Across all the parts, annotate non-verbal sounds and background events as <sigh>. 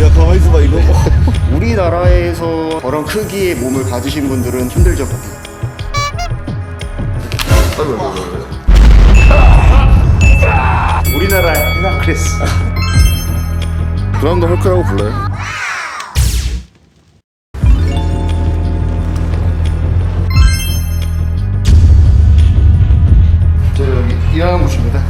야 가만히 있어봐 이거 <laughs> 우리나라에서 저런 크기의 몸을 가지신 분들은 힘들죠. 우리나라의 헤라클레스. 그라운드 헐크라고 불러요 저 여기 일하는 곳입니다.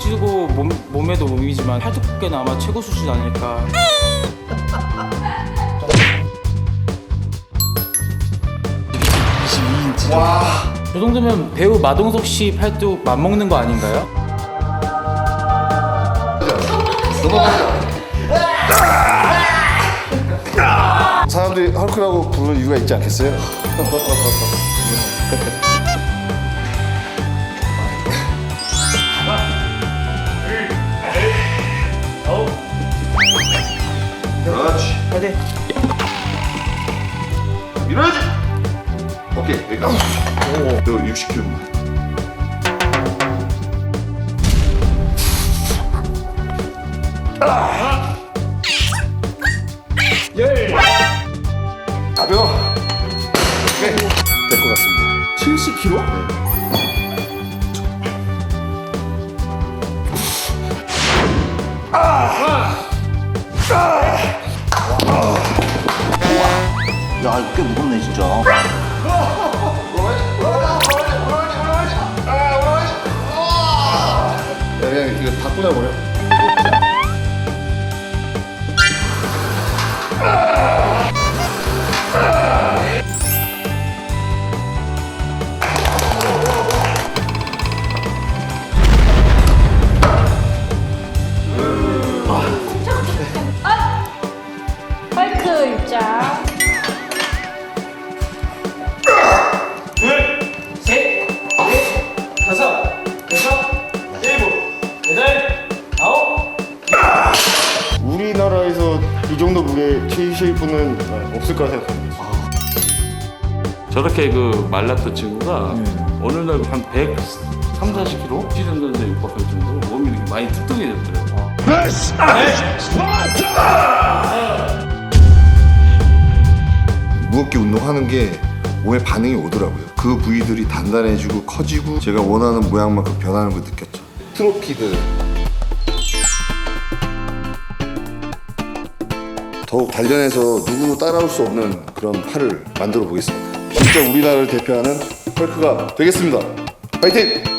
허벅지고 몸, 몸에도 몸이지만 팔뚝깨는 아마 최고 수준 아닐까 저 정도면 배우 마동석 씨 팔뚝 맞먹는 거 아닌가요? 사람들이 헐크라고 부르는 이유가 있지 않겠어요? <laughs> 그렇지 네. 밀어야지 오케이 여기가 너 60kg만 가벼워. 오케이. 될것 같습니다. 70kg? 야, 이 거꽤 무겁네 진짜. 야, 그냥 이거 다 꽂아버려 우리나라에서 이 정도 무게 치실 분은 없을 거라 생각합니다. 저렇게 그 말랐던 친구가 어느 날 한 100, 3, 40kg 시즌전에 육박할 정도로 몸이 이렇게 많이 뚱뚱해졌더라고요. 무겁게 운동하는 게 몸에 반응이 오더라고요. 그 부위들이 단단해지고 커지고 제가 원하는 모양만큼 변하는 걸 느꼈죠. 트로피드 더욱 단련해서 누구도 따라올 수 없는 그런 팔을 만들어 보겠습니다. 진짜 우리나라를 대표하는 헐크가 되겠습니다. 파이팅!